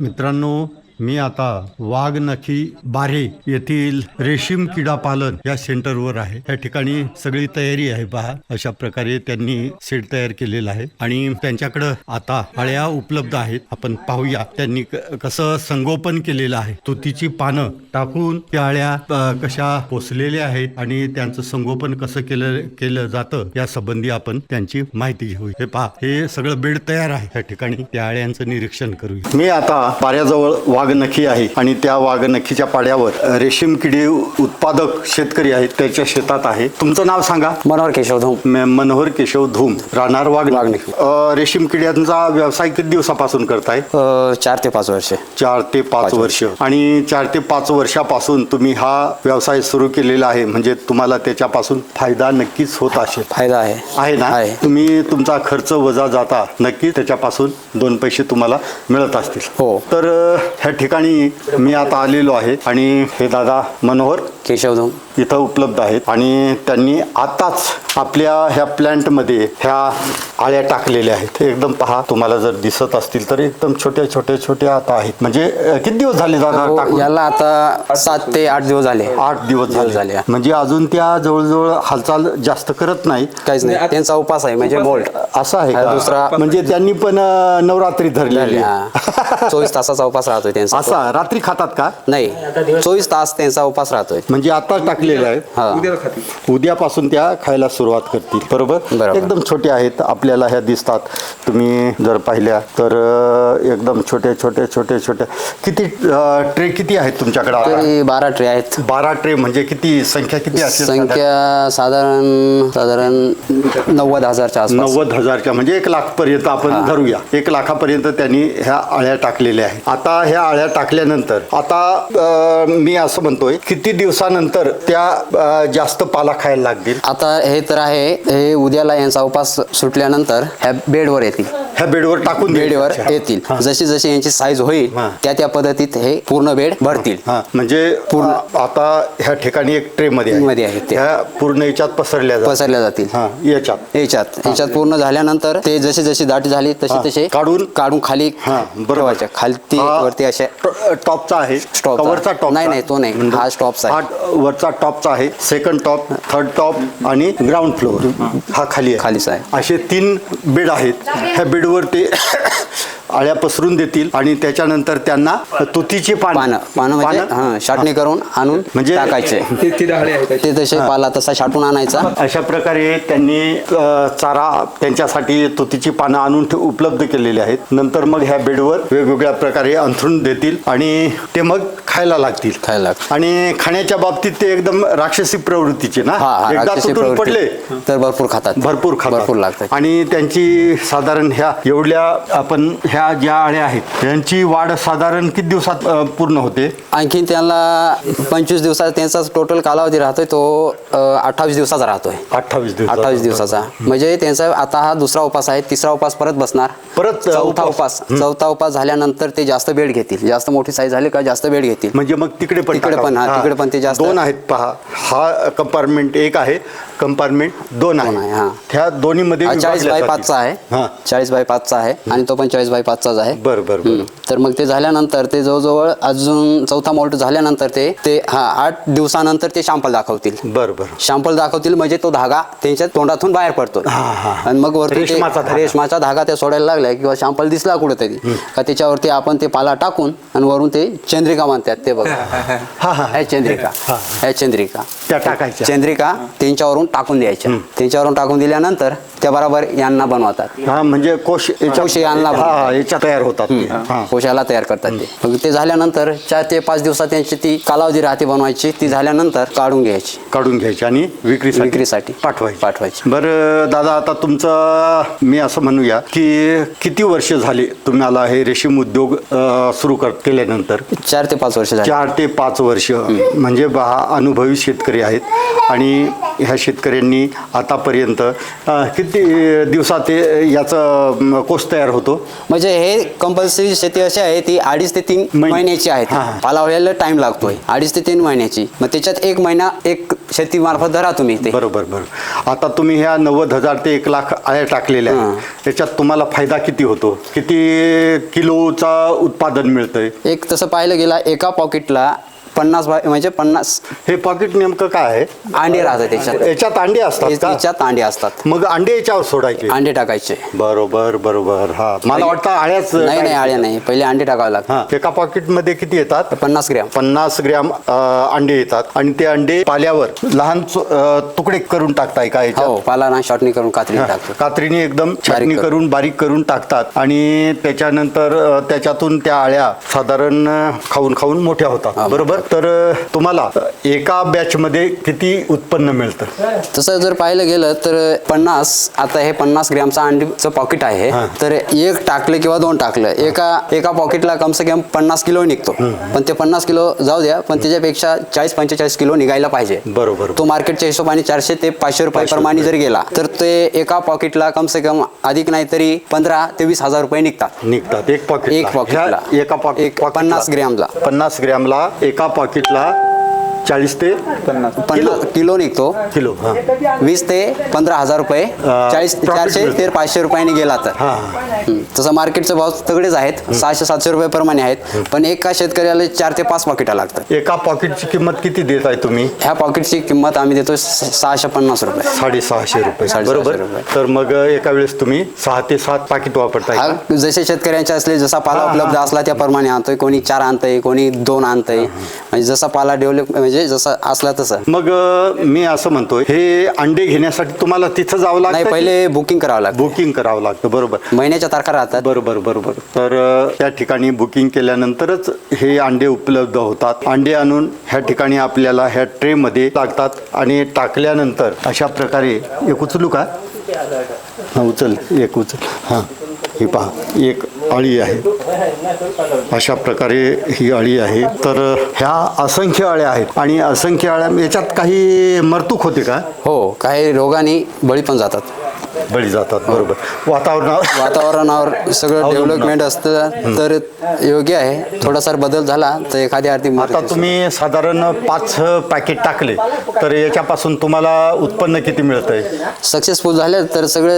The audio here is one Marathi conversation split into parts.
मित्रांनो मी आता वाघनखी बारे येथील रेशीम किडा पालन या सेंटरवर आहे. त्या ठिकाणी सगळी तयारी आहे पहा. अशा प्रकारे त्यांनी सेट तयार केलेला आहे आणि त्यांच्याकडं आता अळ्या उपलब्ध आहेत. आपण पाहूया त्यांनी कसं संगोपन केलेलं आहे. तुतीची पानं टाकून त्या अळ्या कशा पोचलेल्या आहेत आणि त्यांचं संगोपन कसं केलं केलं जातं या संबंधी आपण त्यांची माहिती घेऊ हे पहा हे सगळं बेड तयार आहे. त्या ठिकाणी त्या अळ्यांचं निरीक्षण करूया. मी आता पाऱ्याजवळ वाघनखी आहे आणि त्या वाघनखीच्या पाड्यावर रेशीम किडी उत्पादक शेतकरी आहेत त्याच्या शेतात आहे. तुमचं नाव सांगा. मनोहर केशव धूम. म- मनोहर केशव धूम. राहणार वाघ वाघनखी. रेशीम किड्यांचा व्यवसाय किती दिवसापासून करताय? चार ते पाच वर्षे. चार ते पाच वर्ष. आणि चार ते पाच वर्षापासून तुम्ही हा व्यवसाय सुरू केलेला आहे म्हणजे तुम्हाला त्याच्यापासून फायदा नक्कीच होत असेल. फायदा आहे. आहे ना? आहे. तुम्ही तुमचा खर्च वजा जाता नक्कीच त्याच्यापासून दोन पैसे तुम्हाला मिळत असतील. हो. तर अ, ह्या ठिकाणी मी आता आलेलो आहे आणि हे दादा मनोहर केशव धूम इथं उपलब्ध आहेत आणि त्यांनी आताच आपल्या ह्या प्लॅन्टमध्ये ह्या आळ्या टाकलेल्या आहेत. एकदम पहा तुम्हाला जर दिसत असतील तर एकदम छोट्या छोट्या छोट्या आता आहेत. म्हणजे किती दिवस झाले दादा हो, याला आता सात ते आठ दिवस झाले. आठ दिवस झाले. झाले म्हणजे अजून त्या जवळजवळ हालचाल जास्त करत नाही. काहीच नाही. त्यांचा उपास आहे म्हणजे बोल्ट असं आहे हा, का? दुसरा- म्हणजे त्यांनी पण नवरात्री धरलेली आहे. चोवीस तासाचा उपास राहतोय त्यांचा. असा रात्री खातात का? नाही. चोवीस तास त्यांचा उपास राहतोय. म्हणजे आता टाकलेलं आहे. हा. उद्यापासून त्या खायला सुरुवात करतील. बरोबर. एकदम छोट्या आहेत आपल्याला ह्या दिसतात. तुम्ही जर पाहिल्या तर एकदम छोटे छोटे छोटे छोटे. किती ट्रे किती आहेत तुमच्याकडे? बारा ट्रे आहेत. बारा ट्रे म्हणजे किती? संख्या किती असेल संख्या साधारण साधारण नव्वद हजारच्या नव्वद हजारच्या म्हणजे एक लाख पर्यंत आपण धरूया. एक लाखापर्यंत त्यांनी ह्या आळ्या टाकलेल्या आहेत. आता ह्या आळ्या टाकल्यानंतर आता मी असं म्हणतोय किती दिवसानंतर त्या जास्त पाला खायला लागतील? आता हे तर आहे हे उद्याला यांचा उपास सुटल्यानंतर ह्या बेडवर येतील ह्या बेडवर टाकून बेडवर. येतील जशी जशी यांची साईज होईल हा. त्या त्या पद्धतीत हे पूर्ण बेड भरतील हा म्हणजे पूर्ण आता ह्या ठिकाणी एक ट्रे मध्ये आहे. मध्ये आहेत ते. ह्या पूर्ण याच्यात पसरल्या जातात. पसरल्या जातील हा याच्यात याच्यात याच्यात पूर्ण झाल्यानंतर ते जशी जशी दाटी झाली हा. तसे तसे काढून? काढून खाली हा बरोबर ठेवायच्या खालती हा वरती ट- टॉपचा आहे स्टॉपचा. कवरचा टॉप नाही, नाही, तो नाही. हा स्टॉपचा आहे. हा वरचा टॉपचा आहे सेकंड टॉप थर्ड टॉप आणि ग्राउंड फ्लोअर हा. खाली आहे. खालीच आहे. असे तीन बेड आहेत. ह्या बेडवर ते आळ्या पसरून देतील आणि त्याच्यानंतर त्यांना तुतीची पानं पानं. पानं म्हणजे हा छाटणी करून आणून म्हणजे- टाकायचे. ते ते डाळे आहेत. ते तसे पाला तसा छाटून आणायचा. अशा प्रकारे त्यांनी अ, चारा त्यांच्यासाठी तुतीची पानं आणून ठे- उपलब्ध केलेली आहेत. नंतर मग ह्या बेडवर वेगवेगळ्या प्रकारे अंथरून देतील आणि ते मग खायला लागतील. खायला लागतील. आणि खाण्याच्या बाबतीत ते एकदम राक्षसी प्रवृत्तीचे ना? हा हा एकदा राक्षसी तुटून पडले. प्रवृत्ती तर भरपूर खातात. भरपूर खातात. भरपूर लागतात. आणि त्यांची साधारण ह्या एवढ्या आपण ह्या ज्या आळ्या आहेत यांची वाढ साधारण किती दिवसात अ, पूर्ण होते? आणखीन त्याला पंचवीस दिवसाचा त्यांचा टोटल कालावधी राहतोय तो अठ्ठावीस दिवसाचा राहतोय. अठ्ठावीस दिवस अठ्ठावीस दिवसाचा. म्हणजे त्यांचा आता हा दुसरा उपास आहे तिसरा उपास परत बसणार. परत, अ, चौथा उपास. उपास. चौथा उपास झाल्यानंतर ते जास्त बेड घेतील. जास्त मोठी साईज झाली का जास्त बेड घेतील. म्हणजे मग तिकडे पण तिकडे टाकावं. पण, हा, हा. तिकडे पण ते जास्त- दोन आहेत पहा. हा कंपार्टमेंट एक आहे. कंपार्टमेंट दोन दोन आहे, आहे हा. त्या दोन्ही मध्ये हा चाळीस बाय पाचचा हा. आहे चाळीस बाय पाचचा आहे आणि तो पण चाळीस बाय पाचचाच आहे. बर बर हम्म. तर मग ते झाल्यानंतर ते जवळजवळ अजून चौथा मोल्ट झाल्यानंतर ते ते हा आठ दिवसानंतर ते शॅम्पल दाखवतील. बर बर. शॅम्पल दाखवतील म्हणजे तो धागा त्यांच्या तोंडातून बाहेर पडतो. हा, हा. आणि मग वरती ते- रेशमाचा धागा. रेशमाचा धागा ते सोडायला लागलाय किंवा शॅम्पल दिसला कुठेतरी. का त्याच्यावरती आपण ते पाला टाकून आणि वरून ते चंद्रिका म्हणतात ते बघा. हा हा हे. चंद्रिका. हे. चंद्रिका. त्या टाकायच्या. चंद्रिका त्यांच्यावरून टाकून द्यायच्या. त्यांच्यावरून टाकून दिल्यानंतर त्या बरोबर यांना बनवतात. हा म्हणजे कोश याच्या- कोश यांना हा हा, याच्या तयार होतात ते. हा. कोशाला तयार करतात ते. मग ते झाल्यानंतर चार ते पाच दिवसात त्यांची ती कालावधी राहते बनवायची. ती झाल्यानंतर काढून घ्यायची. काढून घ्यायचे आणि विक्रीसाठी विक्रीसाठी पाठवायचे. पाठवायची. बरं दादा आता तुमचं मी असं म्हणूया की किती वर्ष झाली तुम्हाला हे रेशीम उद्योग सुरू कर केल्यानंतर? चार ते पाच वर्ष झाली. चार ते पाच वर्ष. म्हणजे बा अनुभवी शेतकरी आहेत. आणि ह्या शेतकऱ्यांनी आतापर्यंत अ, किती दिवसात ते याचं म, कोष तयार होतो? म्हणजे हे कंपल्सरी शेती अशी आहे ती अडीच ते तीन महिने. महिन्याची आहे. पाला व्हायला टाइम लागतोय. अडीच ते तीन महिन्याची. मग त्याच्यात एक महिना एक शेती मार्फत धरा तुम्ही ते बरोबर बरोबर. आता तुम्ही ह्या नव्वद हजार ते एक लाख आळ्या टाकलेल्या. त्याच्यात तुम्हाला फायदा किती होतो? किती किलोचा उत्पादन मिळतंय? एक तसं पाहिलं गेला एका पॉकेटला पन्नास बा- म्हणजे पन्नास हे पॉकेट नेमकं काय आहे? अंडे राहतात त्याच्यात याच्यात अंडे असतात का? त्याच्यात अंडे असतात. मग अंडे याच्यावर सोडायचे? अंडे टाकायचे. बरोबर बरोबर. हा. मला वाटतं आळ्याच नाही नाही आळ्या नाही. पहिले अंडे टाकावे लागतात हा. एका पॉकेटमध्ये किती येतात? पन्नास ग्रॅम. पन्नास ग्रॅम अ, अंडे येतात. आणि ते अंडे पाल्यावर लहान चो- अ, तुकडे करून टाकताय का याच्यात? हो पाला ना शॉर्टनी करून कात्री टाकतो. कात्रीने एकदम छाटणी करून. करून बारीक करून टाकतात. आणि त्याच्यानंतर अ, त्याच्यातून त्या आळ्या साधारण अ, खाऊन खाऊन मोठ्या होतात. हा, बरोबर? तर तुम्हाला एका बॅच मध्ये किती उत्पन्न मिळतं? तसं जर पाहिलं गेलं तर पन्नास आता हे पन्नास ग्रॅमचं अंडीचं पॉकेट आहे. तर एक टाकलं किंवा दोन टाकलं एका एका पॉकेटला कम से कम पन्नास किलो निघतो. पण ते पन्नास किलो जाऊ द्या पण त्याच्यापेक्षा चाळीस पंचेचाळीस किलो निघायला पाहिजे. बरोबर. तो मार्केटच्या हिशोबाने चारशे ते पाचशे रुपये प्रमाणे जर गेला तर ते एका पॉकेटला कम से कम अधिक नाही तरी पंधरा ते वीस हजार रुपये निघतात. निघतात एक पॉकेट एक पॉकेटला. एका पॉकेट पन्नास ग्रॅमला. पन्नास ग्रॅमला एका पॉकेटला चाळीस ते पन्नास. किलो. निघतो. किलो हा. वीस ते पंधरा हजार रुपये. चाळीस चारशे. ते पाचशे रुपयाने गेला तर हा. तसं मार्केटचे भाव सगळेच आहेत. सहाशे सातशे रुपये प्रमाणे आहेत. पण एका शेतकऱ्याला चार ते पाच पॉकेटा लागतात. एका पॉकेटची किंमत किती देत आहे तुम्ही? ह्या पॉकेटची किंमत आम्ही देतो स- सहाशे पन्नास रुपये. साडेसहाशे रुपये. साडेसहाशे बरोबर? रुपये. तर मग एका वेळेस तुम्ही सहा ते सात पाकिट वापरताय का? हा जसे शेतकऱ्यांचे असले जसा पाला. उपलब्ध असला त्याप्रमाणे आणतोय. कोणी चार आणतंय कोणी दोन आणतंय. म्हणजे जसा पाला डेव्हलप म्हणजे जसा असला तसं. मग अ, मी असं म्हणतोय हे अंडे घेण्यासाठी तुम्हाला तिथं जावं नाही लागतं पहिले बुकिंग करावं लागतं. बुकिंग करावं लागतं बरोबर. महिन्याच्या तारखा राहतात. बरोबर बरोबर. तर अ, त्या ठिकाणी बुकिंग केल्यानंतरच हे अंडे उपलब्ध होतात. अंडे आणून ह्या ठिकाणी आपल्याला ह्या ट्रेमध्ये टाकतात आणि टाकल्यानंतर अशा प्रकारे एक उचलू का? हा उचल एक उचल. हां ही पहा एक अळी आहे. अशा प्रकारे ही अळी आहे. तर ह्या असंख्य अळ्या आहेत. आणि असंख्य अळ्या याच्यात काही मरतूक होते का? हो काही रोगाने बळी पण जातात. बळी जातात बरोबर. वातावरणावर वातावरणावर सगळं अवलंबून डेव्हलपमेंट असतं. तर योग्य आहे. थोडासा बदल झाला तर एखादी आरती आता तुम्ही साधारण पाच पॅकेट टाकले. तर याच्यापासून तुम्हाला उत्पन्न किती मिळतंय? सक्सेसफुल झाले तर सगळे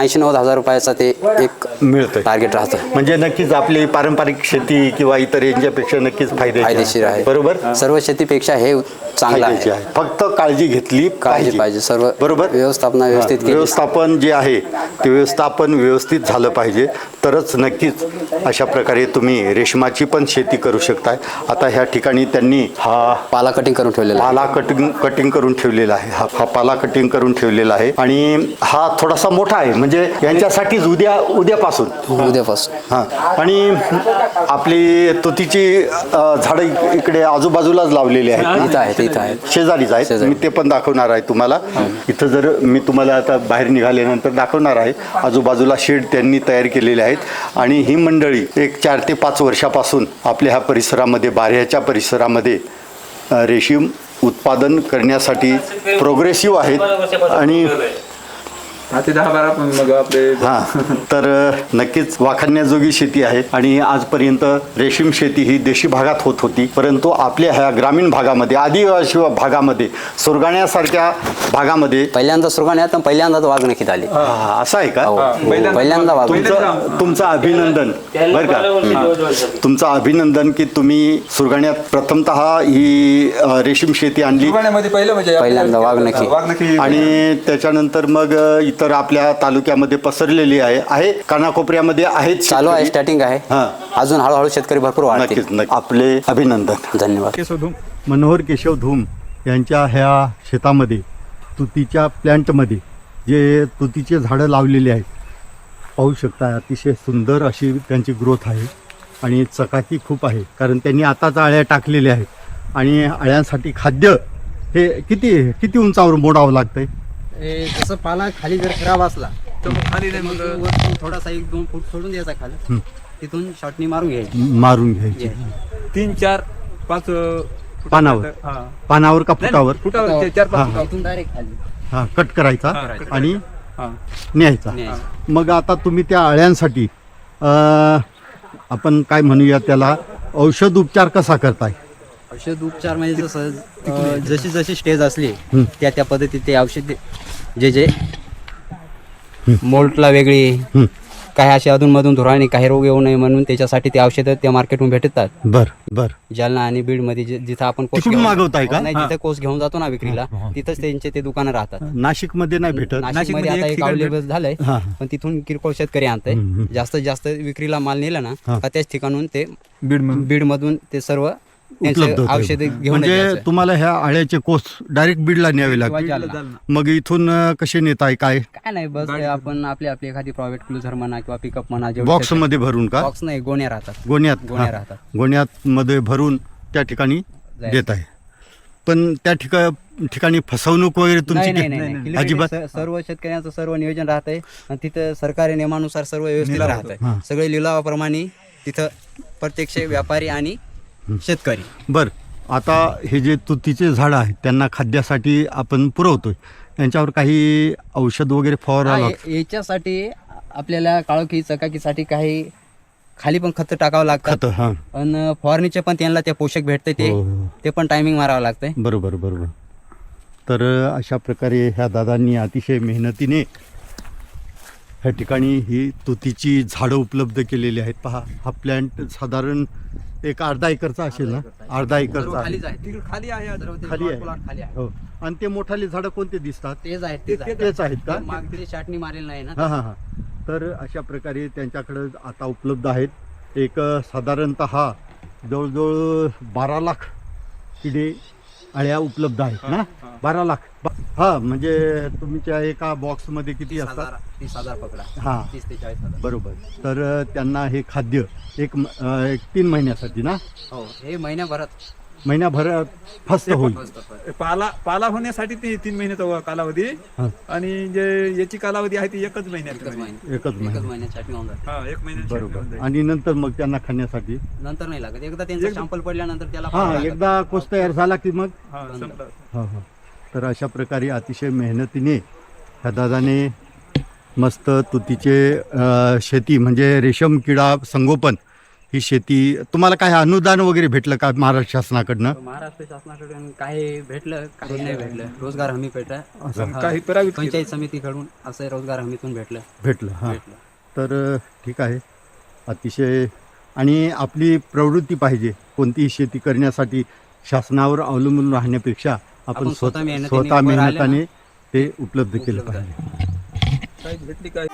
ऐंशी नव्वद हजार रुपयाचा ते एक मिळतंय. टार्गेट राहतं. म्हणजे नक्कीच आपली पारंपरिक शेती किंवा इतर यांच्यापेक्षा नक्कीच फायद्याची फायदेशीर आहे. बरोबर? सर्व शेतीपेक्षा हे चांगलं आहे. आहे. फक्त काळजी घेतली काळजी पाहिजे. सर्व बरोबर? व्यवस्थापना व्यवस्थित केली. व्यवस्थापन जे आहे ते व्यवस्थापन व्यवस्थित झालं पाहिजे. तरच नक्कीच अशा प्रकारे तुम्ही रेशमाची पण शेती करू शकताय. आता ह्या ठिकाणी त्यांनी हा पाला कटिंग करून ठेवलेला पाला कटिंग कटिंग करून ठेवलेला आहे. हा हा पाला कटिंग करून ठेवलेला आहे. आणि हा थोडासा मोठा आहे. म्हणजे यांच्यासाठीच उद्या उद्यापासून. आहे उद्यापासून. हा. आणि आपली तुतीची अ, झाडं इक- इकडे आजूबाजूलाच लावलेली आहेत. इथं आहेत इथं आहेत. शेजारीच आहेत. शेजारी. मी ते पण दाखवणार आहे तुम्हाला. इथं जर मी तुम्हाला आता बाहेर निघाल्यानंतर दाखवणार आहे आजूबाजूला शेड त्यांनी तयार केलेले आहेत. आणि ही मंडळी एक चार ते पाच वर्षापासून आपल्या ह्या परिसरामध्ये बाऱ्याच्या परिसरामध्ये रेशीम उत्पादन करण्यासाठी प्रोग्रेसिव्ह आहेत. आणि ते दहा बारा पण मग आपले हा तर नक्कीच वाखाणण्याजोगी शेती आहे आणि आजपर्यंत रेशीम शेती ही देशी भागात होत होती. परंतु आपल्या ह्या ग्रामीण भागामध्ये आदिवासी भागामध्ये सुरगाण्यासारख्या भागामध्ये पहिल्यांदा सुरगाण्यात आणि पहिल्यांदाच वागणुकीत आली. असं आहे का? हो. पहिल्यांदा- पहिल्यांदा वागणूक तुमचं तुमचं अभिनंदन. बरं का? तुमचं अभिनंदन की तुम्ही सुरगाण्यात प्रथमतः ही अ, रेशीम शेती आणली. पहिलं म्हणजे पहिल्यांदा वाघनखी. वाघनखी आणि त्याच्यानंतर मग अ, इतर आपल्या तालुक्यामध्ये पसरलेली आहे आहे. कानाकोपऱ्यामध्ये आहेत चालू आहे. स्टार्टिंग आहे. हा. अजून हळूहळू शेतकरी भरपूर वाढतील. नक्कीच नक्की आपले अभिनंदन. धन्यवाद. मनोहर केशव धूम यांच्या ह्या शेतामध्ये तुतीच्या प्लॅन्टमध्ये जे तुतीचे झाडं लावलेले आहेत पाहू शकता अतिशय सुंदर अशी त्यांची ग्रोथ आहे आणि चकाकी खूप आहे कारण त्यांनी आताच अळ्या टाकलेल्या आहेत. आणि अळ्यांसाठी खाद्य हे किती किती उंचावर मोडावं लागतंय? हे जसं पाला खाली जर खराब असला तर मग खाली नाही मग वरतून थोडासा एक दोन फूट सोडून द्यायचा खाली तिथून शॉटनी मारून घ्यायची मारून घ्यायचे तीन चार पाच अं, पानावर? हा. पानावर का नाही, फुटावर फुटावर चार हा. पाच फुटावर. इथून डायरेक्ट खाली हा कट करायचा हा. आणि हा. न्यायचा न्यायचं. मग आता तुम्ही त्या अळ्यांसाठी अं, आपण काय म्हणूया त्याला औषध उपचार कसा करताय औषध उपचार म्हणजे जसं जशी जशी स्टेज असली त्या त्या पद्धतीत ते औषध जे जे मोल्टला वेगळी. काही असे अधूनमधून धुराणी काही रोग येऊ नये म्हणून त्याच्यासाठी ते औषधं त्या मार्केटहून भेटतात. बर बर. जालना आणि बीडमध्ये जे- जिथं आपण कोस तिकडून घेऊन- मागवताय का? नाही जिथं कोस घेऊन जातो ना विक्रीला तिथंच त्यांचे ते दुकानं राहतात. नाशिकमध्ये नाही भेटत. नाशिकमध्ये आता एक अवेलेबल झालंय हा. पण तिथून किरकोळ शेतकरी आणताय. जास्तीत जास्त विक्रीला माल नेला ना का त्याच ठिकाणून ते बीड बीड मधून ते सर्व उपलब्ध त्यांचे होतं. औषध घेऊन म्हणजे यायचं. तुम्हाला ह्या आळ्याचे कोस डायरेक्ट बीडला न्यावे लागतील जालना. मग इथून अं, कसे नेताय काय काय नाही बस ते आपण आपली आपली एखादी प्रायव्हेट क्रुझर म्हणा किंवा पिकअप म्हणा बॉक्समध्ये भरून का बॉक्स नाही गोण्या राहतात गोण्यात गोण्या हा. राहतात. गोण्यात मध्ये भरून त्या ठिकाणी जायचं. देत आहे पण त्या ठिका ठिकाणी फसवणूक वगैरे तुमची नाही अजिबात स- सर्व शेतकऱ्यांचं सर्व नियोजन राहत आहे आणि तिथं सरकारी नियमानुसार सर्व व्यवस्थित राहत हा. आहे सगळे लिलावाप्रमाणे तिथं प्रत्यक्ष व्यापारी आणि शेतकरी. बर आता हे जे तुतीचे झाड आहेत त्यांना खाद्यासाठी आपण पुरवतोय. त्यांच्यावर काही औषध वगैरे फवारा हा, लागतं? या- याच्यासाठी आपल्याला काळोखी चकाकीसाठी काही खाली पण खत टाकावं खत हा. पण फवारणीचे पण त्यांना ते पोषक भेटते ते. हो, हो. ते पण टायमिंग मारावं लागतंय. बरोबर बरोबर. तर अशा प्रकारे ह्या दादांनी अतिशय मेहनतीने ह्या ठिकाणी ही तुतीची झाडं उपलब्ध केलेली आहेत. पहा हा प्लॅन्ट साधारण एक अर्धा एकरचा असेल ना? अर्धा एकरचा. खालीच आहे. तिकडे खाली आहे खाली आहे. plot खाली आहे. हो. आणि ते मोठाले झाडं कोणते दिसतात? तेच आहेत तेच आहेत. तेच आहेत का? मागचे छाटणी मारेल नाही ना? हां हां हां. तर अशा प्रकारे त्यांच्याकडं आता उपलब्ध आहेत. एक साधारणतः जवळजवळ बारा लाख किडे अळ्या उपलब्ध आहेत ना? बारा लाख. हा म्हणजे तुमच्या एका बॉक्समध्ये किती तीस असतात? हजार तीस हजार पकडा. हां. तीस ते चाळीस हजार. बरोबर. तर त्यांना हे खाद्य एक म- अ, एक तीन महिन्यासाठी ना? हो हे महिन्याभरात महिन्याभरात फस्त होईल. पाला पाला होण्यासाठी ते तीन महिन्याचा कालावधी. हा. आणि जे याची कालावधी आहे ती एकच महिन्यात एकच महिना. एकच एकच महिना. महिन्यात छाटणी होऊन जाते. हा एक महिन्यात बरोबर. आणि नंतर मग त्यांना खाण्यासाठी? नंतर नाही लागत. एकदा त्यांचं सॅम्पल पडल्यानंतर त्याला हा पाहावं लागतं. एकदा कोस तयार झाला की मग? हा संपला. हो हो. तर अशा प्रकारे अतिशय मेहनतीने ह्या दादाने मस्त तुतीचे अ, शेती म्हणजे रेशम किडा संगोपन ही शेती तुम्हाला काय अनुदान वगैरे भेटलं का महाराष्ट्र शासनाकडनं? महाराष्ट्र शासनाकडून काही भेटलं काही नाही भेटलं. रोजगार हमी भेटलं. काही प्रायव्हेट पंचायत समितीकडून असं रोजगार हमीतून भेटलं. भेटलं हां. भेटलं. तर ठीक आहे. अतिशय आणि आपली प्रवृत्ती पाहिजे कोणतीही शेती करण्यासाठी शासनावर अवलंबून राहण्यापेक्षा आपण आपण स्वतः स्वतः मेहनतीने स्वतः उभं राहिलं ना, मेहनताने ते उपलब्ध केलं उपलब्ध. पाहिजे. काही भेटली काय